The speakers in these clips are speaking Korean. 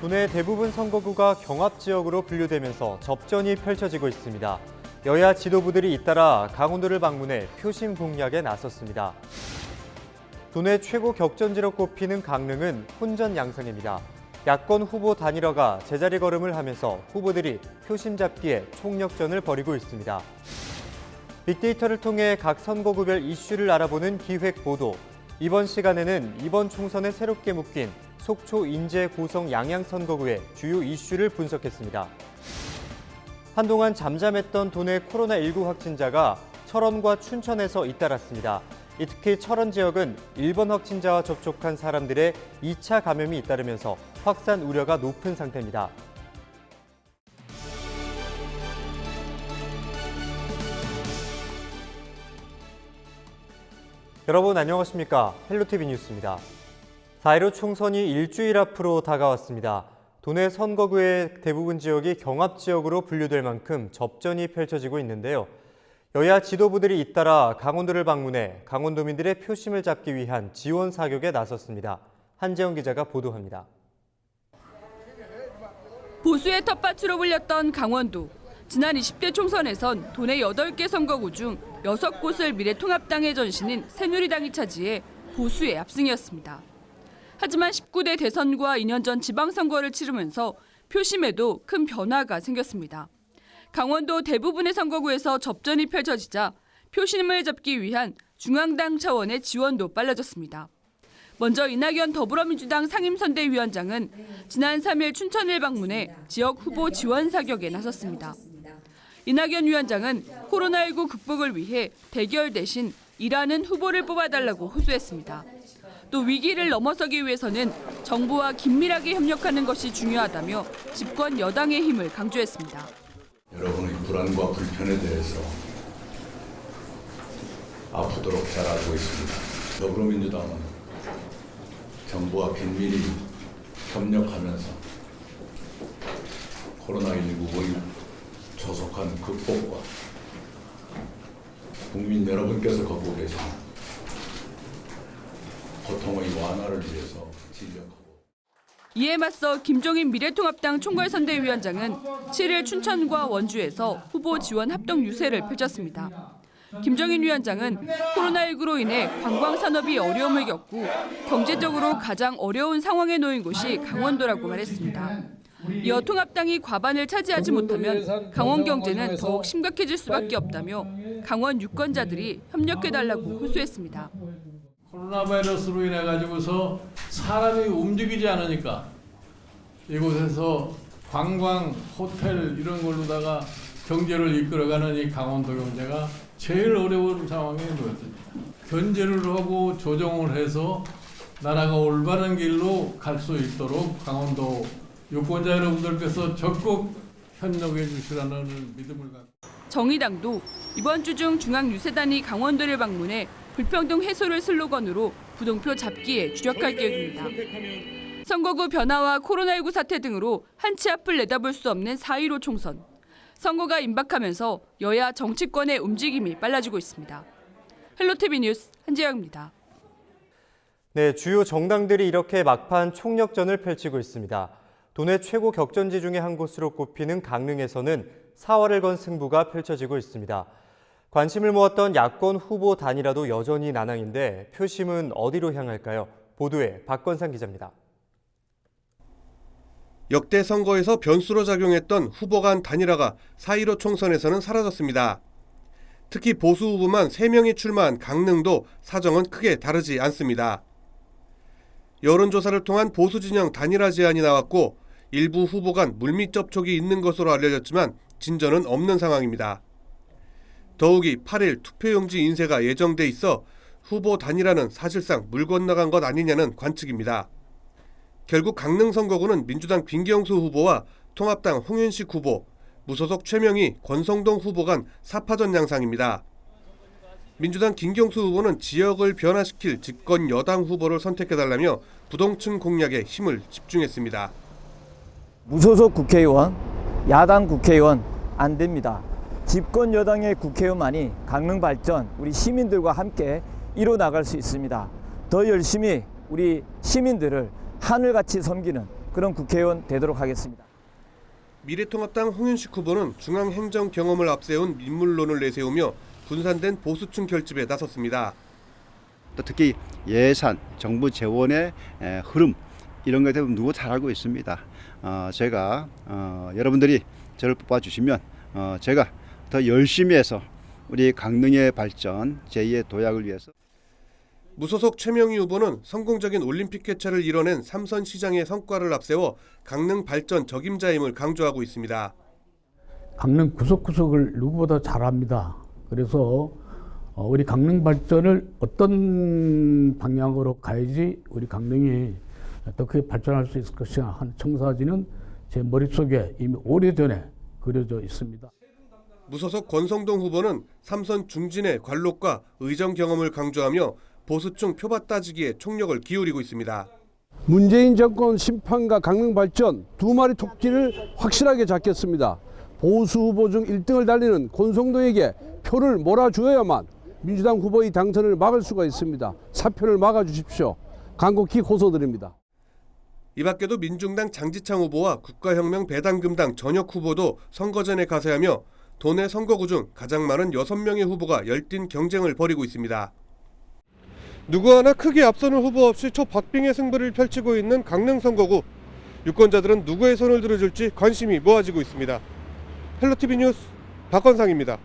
도내 대부분 선거구가 경합 지역으로 분류되면서 접전이 펼쳐지고 있습니다. 여야 지도부들이 잇따라 강원도를 방문해 표심 공략에 나섰습니다. 도내 최고 격전지로 꼽히는 강릉은 혼전 양상입니다. 야권 후보 단일화가 제자리 걸음을 하면서 후보들이 표심 잡기에 총력전을 벌이고 있습니다. 빅데이터를 통해 각 선거구별 이슈를 알아보는 기획 보도. 이번 시간에는 이번 총선에 새롭게 묶인 속초, 인제, 고성 양양 선거구의 주요 이슈를 분석했습니다. 한동안 잠잠했던 도내 코로나19 확진자가 철원과 춘천에서 잇따랐습니다. 이 특히 철원 지역은 일본 확진자와 접촉한 사람들의 2차 감염이 잇따르면서 확산 우려가 높은 상태입니다. 여러분 안녕하십니까? 헬로티비 뉴스입니다. 4.15 총선이 일주일 앞으로 다가왔습니다. 도내 선거구의 대부분 지역이 경합 지역으로 분류될 만큼 접전이 펼쳐지고 있는데요. 여야 지도부들이 잇따라 강원도를 방문해 강원도민들의 표심을 잡기 위한 지원 사격에 나섰습니다. 한재영 기자가 보도합니다. 보수의 텃밭으로 불렸던 강원도. 지난 20대 총선에선 도내 8개 선거구 중 6곳을 미래통합당의 전신인 새누리당이 차지해 보수의 압승이었습니다. 하지만 19대 대선과 2년 전 지방선거를 치르면서 표심에도 큰 변화가 생겼습니다. 강원도 대부분의 선거구에서 접전이 펼쳐지자 표심을 잡기 위한 중앙당 차원의 지원도 빨라졌습니다. 먼저 이낙연 더불어민주당 상임선대위원장은 지난 3일 춘천을 방문해 지역 후보 지원 사격에 나섰습니다. 이낙연 위원장은 코로나19 극복을 위해 대결 대신 일하는 후보를 뽑아달라고 호소했습니다. 또 위기를 넘어서기 위해서는 정부와 긴밀하게 협력하는 것이 중요하다며 집권 여당의 힘을 강조했습니다. 여러분의 불안과 불편에 대해서 아프도록 잘 알고 있습니다. 더불어민주당은 정부와 긴밀히 협력하면서 코로나19의 조속한 극복과 국민 여러분께서 걷고 계신 고통의 완화를 위해서 진력하고 이에 맞서 김종인 미래통합당 총괄선대위원장은 7일 춘천과 원주에서 후보 지원 합동 유세를 펼쳤습니다. 김정인 위원장은 코로나19로 인해 관광 산업이 어려움을 겪고 경제적으로 가장 어려운 상황에 놓인 곳이 강원도라고 말했습니다. 이어 통합당이 과반을 차지하지 못하면 강원 경제는 더욱 심각해질 수밖에 없다며 강원 유권자들이 협력해달라고 호소했습니다. 코로나 바이러스로 인해 가지고서 사람이 움직이지 않으니까 이곳에서 관광, 호텔 이런 걸로다가 경제를 이끌어가는 이 강원도 경제가 제일 어려운 상황에 놓였습니다. 견제를 하고 조정을 해서 나라가 올바른 길로 갈 수 있도록 강원도 유권자 여러분들께서 적극 협력해 주시라는 믿음을 갖고 정의당도 이번 주 중 중앙 유세단이 강원도를 방문해 불평등 해소를 슬로건으로 부동표 잡기에 주력할 계획입니다. 선거구 변화와 코로나19 사태 등으로 한치 앞을 내다볼 수 없는 4.15 총선. 선거가 임박하면서 여야 정치권의 움직임이 빨라지고 있습니다. 헬로티비 뉴스 한재영입니다. 네, 주요 정당들이 이렇게 막판 총력전을 펼치고 있습니다. 도내 최고 격전지 중에 한 곳으로 꼽히는 강릉에서는 사활을 건 승부가 펼쳐지고 있습니다. 관심을 모았던 야권 후보 단일화도 여전히 난항인데 표심은 어디로 향할까요? 보도에 박건상 기자입니다. 역대 선거에서 변수로 작용했던 후보 간 단일화가 4.15 총선에서는 사라졌습니다. 특히 보수 후보만 3명이 출마한 강릉도 사정은 크게 다르지 않습니다. 여론조사를 통한 보수 진영 단일화 제안이 나왔고 일부 후보 간 물밑 접촉이 있는 것으로 알려졌지만 진전은 없는 상황입니다. 더욱이 8일 투표용지 인쇄가 예정돼 있어 후보 단일화는 사실상 물 건너간 것 아니냐는 관측입니다. 결국 강릉 선거구는 민주당 김경수 후보와 통합당 홍윤식 후보, 무소속 최명희, 권성동 후보 간 사파전 양상입니다. 민주당 김경수 후보는 지역을 변화시킬 집권 여당 후보를 선택해달라며 부동층 공략에 힘을 집중했습니다. 무소속 국회의원, 야당 국회의원 안 됩니다. 집권 여당의 국회의원만이 강릉 발전 우리 시민들과 함께 이뤄 나갈 수 있습니다. 더 열심히 우리 시민들을 하늘같이 섬기는 그런 국회의원 되도록 하겠습니다. 미래통합당 홍윤식 후보는 중앙 행정 경험을 앞세운 민물론을 내세우며 분산된 보수층 결집에 나섰습니다. 또 특히 예산, 정부 재원의 에, 흐름 이런 것에 대해 누구 잘 알고 있습니다. 어, 제가 어, 여러분들이 저를 뽑아주시면 어, 제가 더 열심히 해서 우리 강릉의 발전, 제2의 도약을 위해서 무소속 최명희 후보는 성공적인 올림픽 개최를 이뤄낸 삼선 시장의 성과를 앞세워 강릉 발전 적임자임을 강조하고 있습니다. 강릉 구석구석을 누구보다 잘합니다. 그래서 어, 우리 강릉 발전을 어떤 방향으로 가야지 우리 강릉이 더 크게 발전할 수 있을 것이냐 한 청사진은 제 머릿속에 이미 오래전에 그려져 있습니다. 무소속 권성동 후보는 삼선 중진의 관록과 의정 경험을 강조하며 보수층 표밭 따지기에 총력을 기울이고 있습니다. 문재인 정권 심판과 강릉 발전 두 마리 토끼를 확실하게 잡겠습니다. 보수 후보 중 1등을 달리는 권성동에게 표를 몰아주어야만 민주당 후보의 당선을 막을 수가 있습니다. 사표를 막아주십시오. 간곡히 호소드립니다. 이 밖에도 민중당 장지창 후보와 국가혁명 배당금당 전역 후보도 선거전에 가세하며 도내 선거구 중 가장 많은 6명의 후보가 열띤 경쟁을 벌이고 있습니다. 누구 하나 크게 앞서는 후보 없이 초박빙의 승부를 펼치고 있는 강릉 선거구. 유권자들은 누구의 손을 들어줄지 관심이 모아지고 있습니다. 헬로티비 뉴스 박건상입니다.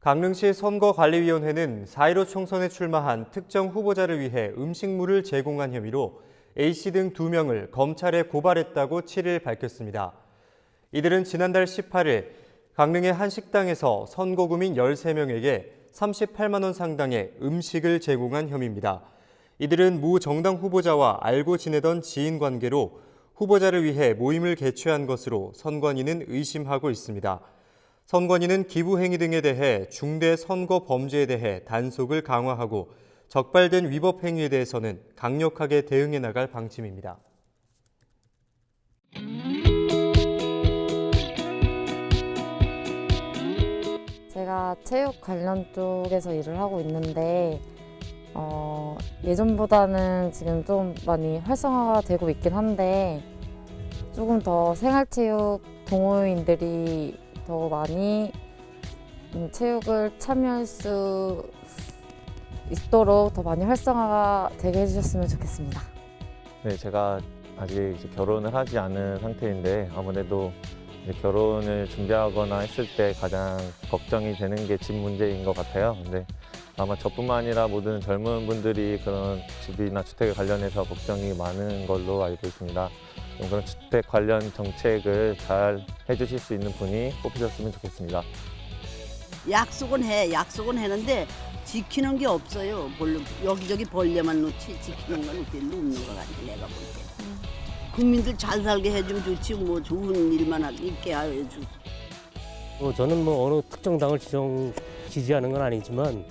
강릉시 선거관리위원회는 4.15 총선에 출마한 특정 후보자를 위해 음식물을 제공한 혐의로 A씨 등 2명을 검찰에 고발했다고 7일 밝혔습니다. 이들은 지난달 18일 강릉의 한 식당에서 선거구민 13명에게 38만 원 상당의 음식을 제공한 혐의입니다. 이들은 무 정당 후보자와 알고 지내던 지인 관계로 후보자를 위해 모임을 개최한 것으로 선관위는 의심하고 있습니다. 선관위는 기부 행위 등에 대해 중대 선거 범죄에 대해 단속을 강화하고 적발된 위법 행위에 대해서는 강력하게 대응해 나갈 방침입니다. 제가 체육 관련 쪽에서 일을 하고 있는데 어, 예전보다는 지금 좀 많이 활성화가 되고 있긴 한데 조금 더 생활체육 동호인들이 더 많이 음, 체육을 참여할 수 있도록 더 많이 활성화가 되게 해주셨으면 좋겠습니다. 네, 제가 아직 결혼을 하지 않은 상태인데 아무래도 결혼을 준비하거나 했을 때 가장 걱정이 되는 게 집 문제인 것 같아요. 근데 아마 저뿐만 아니라 모든 젊은 분들이 그런 집이나 주택에 관련해서 걱정이 많은 걸로 알고 있습니다. 좀 그런 주택 관련 정책을 잘 해주실 수 있는 분이 뽑히셨으면 좋겠습니다. 약속은 해, 약속은 했는데 지키는 게 없어요. 벌 여기저기 벌레만 놓지 지키는 건 별로 없는 것 같아 내가 볼 때. 국민들 잘 살게 해주면 좋지 뭐 좋은 일만 하게 있게 해주. 어, 저는 뭐 어느 특정 당을 지정 지지하는 건 아니지만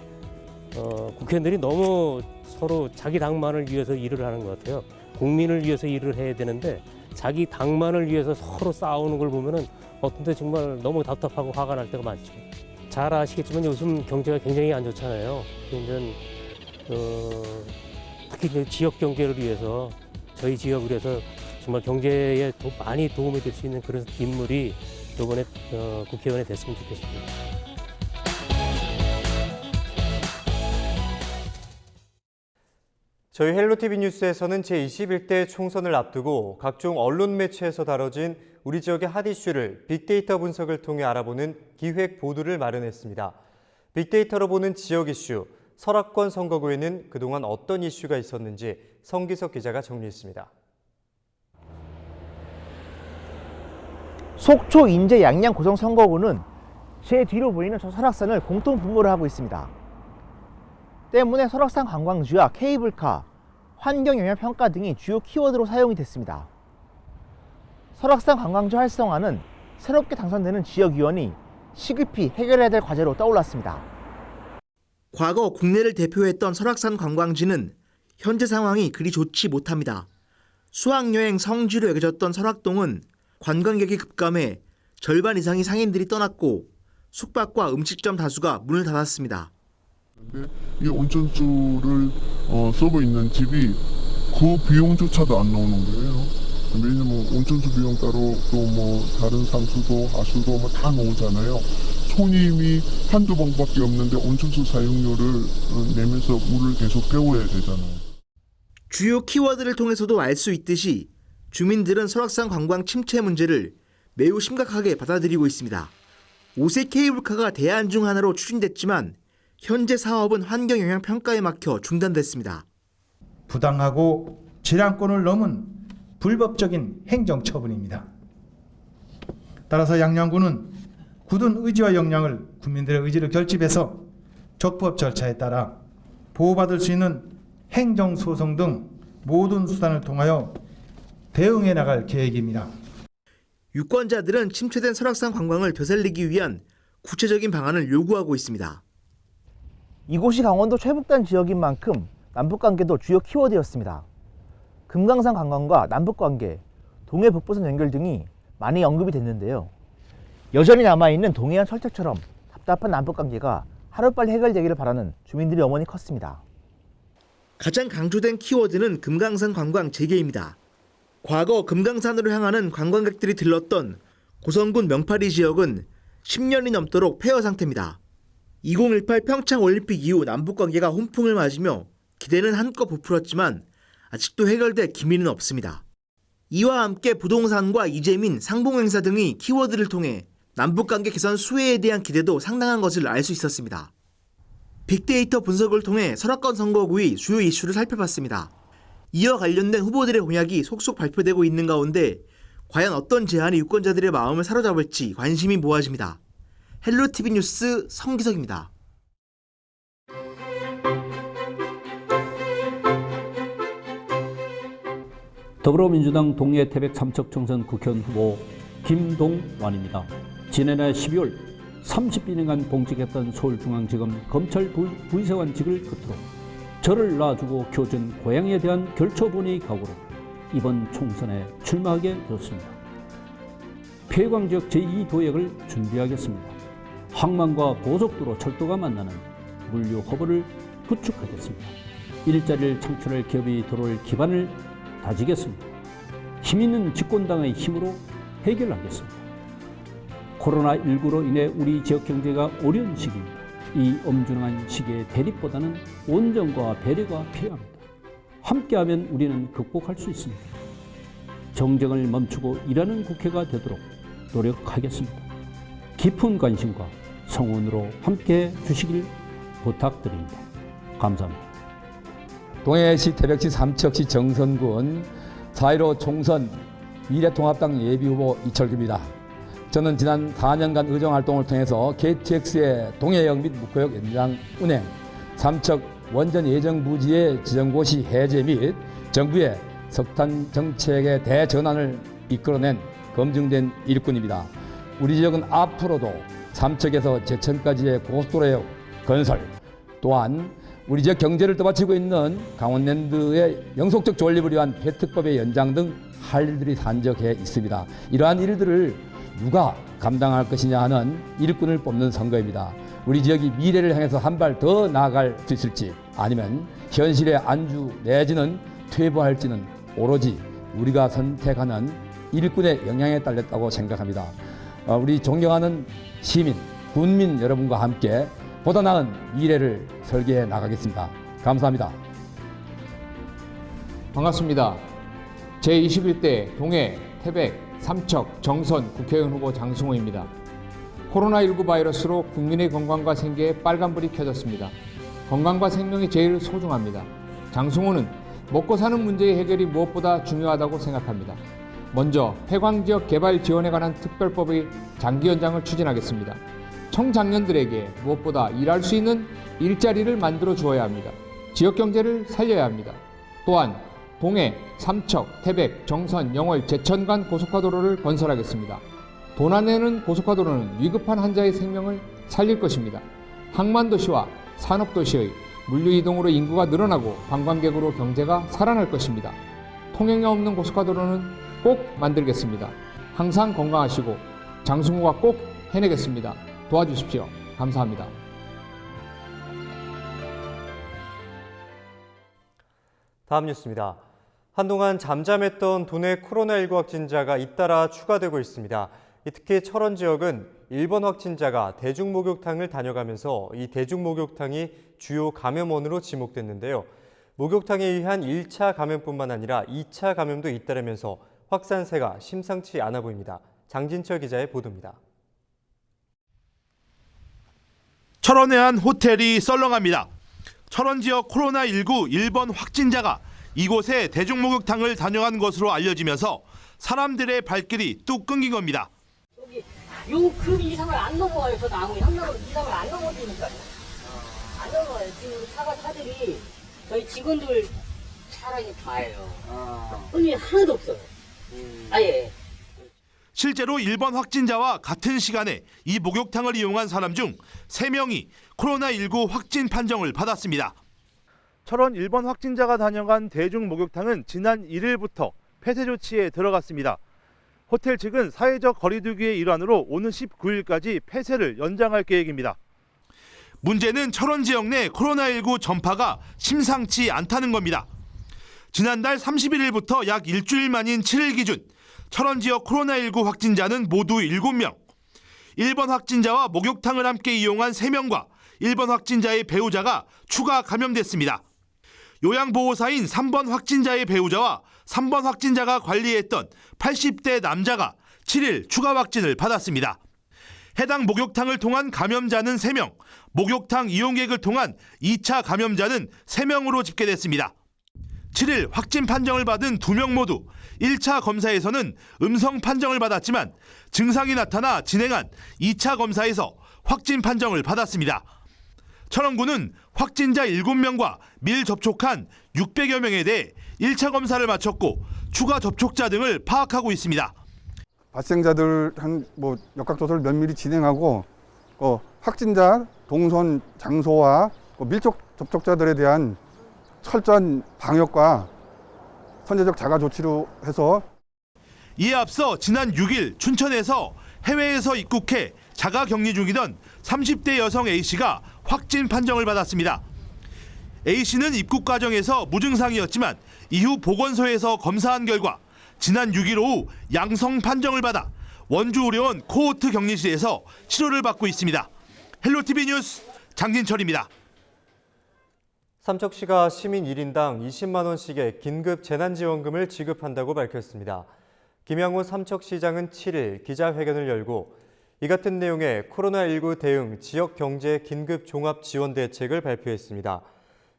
어, 국회의원들이 너무 서로 자기 당만을 위해서 일을 하는 것 같아요. 국민을 위해서 일을 해야 되는데 자기 당만을 위해서 서로 싸우는 걸 보면은 어떤 때 정말 너무 답답하고 화가 날 때가 많죠. 잘 아시겠지만 요즘 경제가 굉장히 안 좋잖아요. 이제 어, 특히 이제 지역 경제를 위해서 저희 지역을 위해서 정말 경제에 더 많이 도움이 될 수 있는 그런 인물이 이번에 어, 국회의원이 됐으면 좋겠습니다. 저희 헬로티비 뉴스에서는 제21대 총선을 앞두고 각종 언론 매체에서 다뤄진 우리 지역의 핫 이슈를 빅데이터 분석을 통해 알아보는 기획 보도를 마련했습니다. 빅데이터로 보는 지역 이슈, 설악권 선거구에는 그동안 어떤 이슈가 있었는지 성기석 기자가 정리했습니다. 속초 인제 양양 고성 선거구는 제 뒤로 보이는 저 설악산을 공통 분모를 하고 있습니다. 때문에 설악산 관광지와 케이블카, 환경 영향 평가 등이 주요 키워드로 사용이 됐습니다. 설악산 관광지 활성화는 새롭게 당선되는 지역위원이 시급히 해결해야 될 과제로 떠올랐습니다. 과거 국내를 대표했던 설악산 관광지는 현재 상황이 그리 좋지 못합니다. 수학여행 성지로 여겨졌던 설악동은 관광객이 급감해 절반 이상의 상인들이 떠났고 숙박과 음식점 다수가 문을 닫았습니다. 이 온천수를 어, 쓰고 있는 집이 그 비용조차도 안 나오는 거예요. 왜냐면 온천수 비용 따로 또 뭐 다른 상수도 하수도 뭐 다 나오잖아요. 손님이 한두 번밖에 없는데 온천수 사용료를 어, 내면서 물을 계속 배워야 되잖아요. 주요 키워드를 통해서도 알 수 있듯이 주민들은 설악산 관광 침체 문제를 매우 심각하게 받아들이고 있습니다. 5세 케이블카가 대안 중 하나로 추진됐지만 현재 사업은 환경 영향 평가에 막혀 중단됐습니다. 부당하고 질량권을 넘은 불법적인 행정 처분입니다. 따라서 양양군은 굳은 의지와 역량을 국민들의 의지를 결집해서 적법 절차에 따라 보호받을 수 있는 행정 소송 등 모든 수단을 통하여 대응해 나갈 계획입니다. 유권자들은 침체된 설악산 관광을 되살리기 위한 구체적인 방안을 요구하고 있습니다. 이곳이 강원도 최북단 지역인 만큼 남북관계도 주요 키워드였습니다. 금강산 관광과 남북관계, 동해 북부선 연결 등이 많이 언급이 됐는데요. 여전히 남아있는 동해안 철책처럼 답답한 남북관계가 하루빨리 해결되기를 바라는 주민들의 염원이 컸습니다. 가장 강조된 키워드는 금강산 관광 재개입니다. 과거 금강산으로 향하는 관광객들이 들렀던 고성군 명파리 지역은 10년이 넘도록 폐허 상태입니다. 2018 평창 올림픽 이후 남북 관계가 훈풍을 맞으며 기대는 한껏 부풀었지만 아직도 해결될 기미는 없습니다. 이와 함께 부동산과 이재민, 상봉행사 등이 키워드를 통해 남북 관계 개선 수혜에 대한 기대도 상당한 것을 알 수 있었습니다. 빅데이터 분석을 통해 설악권 선거구의 주요 이슈를 살펴봤습니다. 이와 관련된 후보들의 공약이 속속 발표되고 있는 가운데 과연 어떤 제안이 유권자들의 마음을 사로잡을지 관심이 모아집니다. 헬로티비 뉴스 성기석입니다. 더불어민주당 동해 태백 삼척 청선 국회의원 후보 김동완입니다. 지난해 12월 30년간 봉직했던 서울중앙지검 검찰 부- 부의사관직을 끝으로 저를 놔주고 교전 고향에 대한 결초분의 각오로 이번 총선에 출마하게 되었습니다. 폐광 지역 제2도약을 준비하겠습니다. 항만과 고속도로 철도가 만나는 물류 허브를 구축하겠습니다. 일자리를 창출할 기업이 들어올 기반을 다지겠습니다. 힘 있는 집권당의 힘으로 해결하겠습니다. 코로나19로 인해 우리 지역 경제가 어려운 시기입니다. 이 엄중한 시기의 대립보다는 온정과 배려가 필요합니다. 함께하면 우리는 극복할 수 있습니다. 정쟁을 멈추고 일하는 국회가 되도록 노력하겠습니다. 깊은 관심과 성원으로 함께 주시길 부탁드립니다. 감사합니다. 동해시 태백시 삼척시 정선군 4.15 총선 미래통합당 예비후보 이철규입니다. 저는 지난 4년간 의정활동을 통해서 KTX의 동해역 및 묵호역 연장 운행, 삼척 원전 예정 부지의 지정고시 해제 및 정부의 석탄 정책의 대전환을 이끌어낸 검증된 일꾼입니다. 우리 지역은 앞으로도 삼척에서 제천까지의 고속도로의 건설 또한 우리 지역 경제를 떠받치고 있는 강원랜드의 영속적 존립을 위한 폐특법의 연장 등 할 일들이 산적해 있습니다. 이러한 일들을 누가 감당할 것이냐 하는 일꾼을 뽑는 선거입니다. 우리 지역이 미래를 향해서 한 발 더 나아갈 수 있을지 아니면 현실의 안주 내지는 퇴보할지는 오로지 우리가 선택하는 일꾼의 영향에 딸렸다고 생각합니다. 어, 우리 존경하는 시민, 군민 여러분과 함께 보다 나은 미래를 설계해 나가겠습니다. 감사합니다. 반갑습니다. 제21대 동해, 태백, 삼척, 정선 국회의원 후보 장승호입니다. 코로나19 바이러스로 국민의 건강과 생계에 빨간불이 켜졌습니다. 건강과 생명이 제일 소중합니다. 장승호는 먹고 사는 문제의 해결이 무엇보다 중요하다고 생각합니다. 먼저 폐광 지역 개발 지원에 관한 특별법의 장기 연장을 추진하겠습니다. 청장년들에게 무엇보다 일할 수 있는 일자리를 만들어 주어야 합니다. 지역 경제를 살려야 합니다. 또한 동해, 삼척, 태백, 정선, 영월, 제천 간 고속화도로를 건설하겠습니다. 내는 고속화도로는 위급한 환자의 생명을 살릴 것입니다. 항만도시와 산업도시의 물류 이동으로 인구가 늘어나고 관광객으로 경제가 살아날 것입니다. 통행료 없는 고속화도로는 꼭 만들겠습니다. 항상 건강하시고 장승호가 꼭 해내겠습니다. 도와주십시오. 감사합니다. 다음 뉴스입니다. 한동안 잠잠했던 도내 코로나19 확진자가 잇따라 추가되고 있습니다. 특히 철원 지역은 일본 확진자가 대중목욕탕을 다녀가면서 이 대중목욕탕이 주요 감염원으로 지목됐는데요. 목욕탕에 의한 1차 감염뿐만 아니라 2차 감염도 잇따르면서 확산세가 심상치 않아 보입니다. 장진철 기자의 보도입니다. 철원의 한 호텔이 썰렁합니다. 철원 지역 코로나19 일본 확진자가 이곳에 대중목욕탕을 다녀간 것으로 알려지면서 사람들의 발길이 뚝 끊긴 겁니다. 요급 이상을 안 넘어가요. 저 나무 향나무 이상을 안 넘어지니까요. 안 넘어가요. 지금 사과 차들이 저희 직원들 차량이 다예요. 손이 하나도 없어요. 아예. 실제로 일본 확진자와 같은 시간에 이 목욕탕을 이용한 사람 중 3명이 코로나19 확진 판정을 받았습니다. 철원 일본 확진자가 다녀간 대중 목욕탕은 지난 1일부터 폐쇄 조치에 들어갔습니다. 호텔 측은 사회적 거리두기의 일환으로 오는 19일까지 폐쇄를 연장할 계획입니다. 문제는 철원 지역 내 코로나19 전파가 심상치 않다는 겁니다. 지난달 31일부터 약 일주일 만인 7일 기준 철원 지역 코로나19 확진자는 모두 7명. 1번 확진자와 목욕탕을 함께 이용한 3명과 1번 확진자의 배우자가 추가 감염됐습니다. 요양보호사인 3번 확진자의 배우자와 3번 확진자가 관리했던 80대 남자가 7일 추가 확진을 받았습니다. 해당 목욕탕을 통한 감염자는 3명, 목욕탕 이용객을 통한 2차 감염자는 3명으로 집계됐습니다. 7일 확진 판정을 받은 2명 모두 1차 검사에서는 음성 판정을 받았지만 증상이 나타나 진행한 2차 검사에서 확진 판정을 받았습니다. 철원구는 확진자 7명과 밀 접촉한 600여 명에 대해 1차 검사를 마쳤고 추가 접촉자 등을 파악하고 있습니다. 발생자들 한 뭐 역학조사를 면밀히 진행하고 어, 확진자 동선 장소와 그 밀접 접촉자들에 대한 철저한 방역과 선제적 자가 조치로 해서 이에 앞서 지난 6일 춘천에서 해외에서 입국해 자가 격리 중이던 30대 여성 A씨가 확진 판정을 받았습니다. A씨는 입국 과정에서 무증상이었지만 이후 보건소에서 검사한 결과 지난 6일 오후 양성 판정을 받아 원주의료원 코호트 격리실에서 치료를 받고 있습니다. 헬로티비 뉴스 장진철입니다. 삼척시가 시민 1인당 20만 원씩의 긴급 재난지원금을 지급한다고 밝혔습니다. 김양호 삼척시장은 7일 기자회견을 열고 이 같은 내용의 코로나19 대응 지역경제 긴급 종합 지원 대책을 발표했습니다.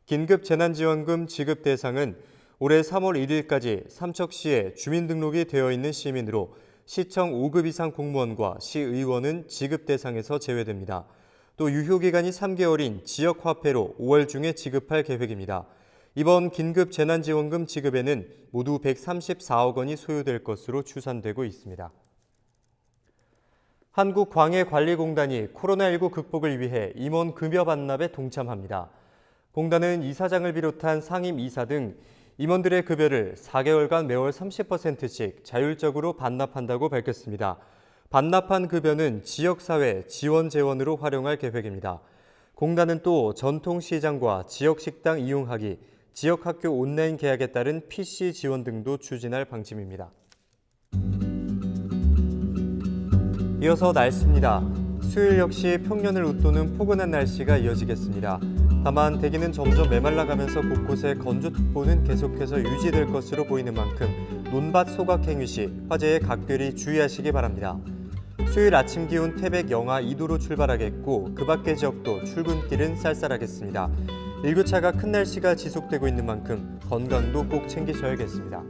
긴급 재난지원금 지급 대상은 올해 3월 1일까지 삼척시에 주민등록이 되어 있는 시민으로 시청 5급 이상 공무원과 시의원은 지급 대상에서 제외됩니다. 또 유효기간이 3개월인 지역화폐로 5월 중에 지급할 계획입니다. 이번 긴급 재난지원금 지급에는 모두 134억 원이 소요될 것으로 추산되고 있습니다. 한국광해관리공단이 코로나19 극복을 위해 임원 급여 반납에 동참합니다. 공단은 이사장을 비롯한 상임 이사 등 임원들의 급여를 4개월간 매월 30%씩 자율적으로 반납한다고 밝혔습니다. 반납한 급여는 지역사회 지원 재원으로 활용할 계획입니다. 공단은 또 전통시장과 지역식당 이용하기, 지역학교 온라인 계약에 따른 PC 지원 등도 추진할 방침입니다. 이어서 날씨입니다. 수요일 역시 평년을 웃도는 포근한 날씨가 이어지겠습니다. 다만 대기는 점점 메말라가면서 곳곳에 건조특보는 계속해서 유지될 것으로 보이는 만큼 논밭 소각 행위 시 화재에 각별히 주의하시기 바랍니다. 수요일 아침 기온 태백 영하 2도로 출발하겠고 그 밖의 지역도 출근길은 쌀쌀하겠습니다. 일교차가 큰 날씨가 지속되고 있는 만큼 건강도 꼭 챙기셔야겠습니다.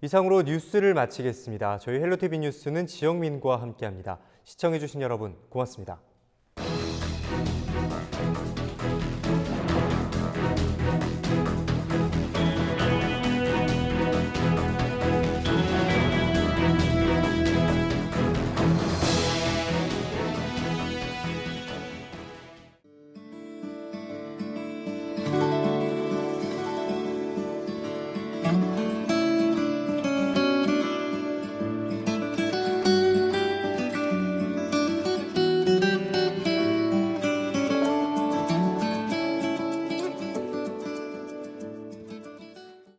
이상으로 뉴스를 마치겠습니다. 저희 헬로티비 뉴스는 지영민과 함께합니다. 시청해주신 여러분 고맙습니다.